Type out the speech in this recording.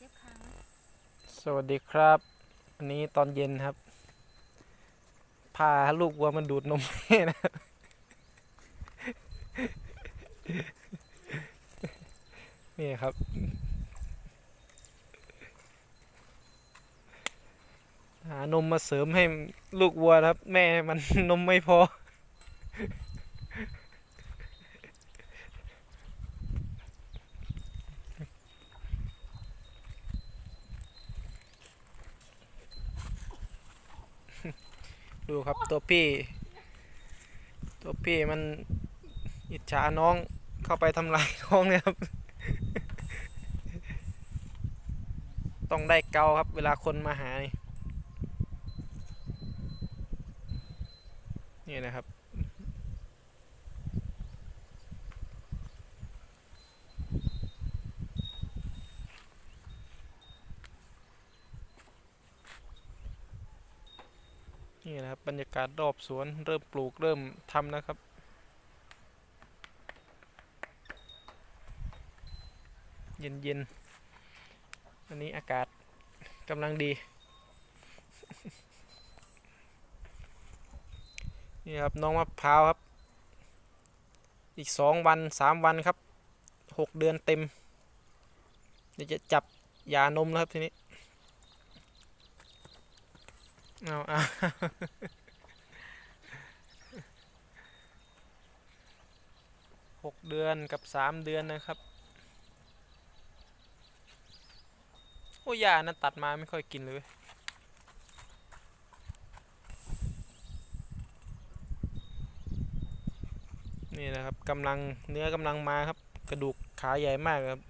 สวัสดีครับอันนี้ตอนเย็นครับ พาลูกวัวมันดูดนมแม่นะนี่ครับ หานมมาเสริมให้ลูกวัวครับ แม่มันนมไม่พอ ดูครับตัวพี่ ตัวพี่มันอิจฉาน้องเข้าไปทำลายน้องเนี่ยครับ ต้องได้เกาครับ เวลาคนมาหานี่นี่นะครับ นี่นะครับบรรยากาศรอบสวนเริ่มปลูกเริ่มทำแล้วครับ เย็นเย็นๆวันนี้อากาศกำลังดี นี่ครับน้องมะพร้าวครับ อีกสองวันสามวันครับหกเดือนเต็มเดี๋ยวจะจับยานมแล้วครับทีนี้ เอาเอาหกเดือนกับสามเดือนนะครับ โอ้ยานั้นตัดมาไม่ค่อยกินเลยนี่นะครับกำลังเนื้อกำลังมาครับ กระดูกขาใหญ่มากครับ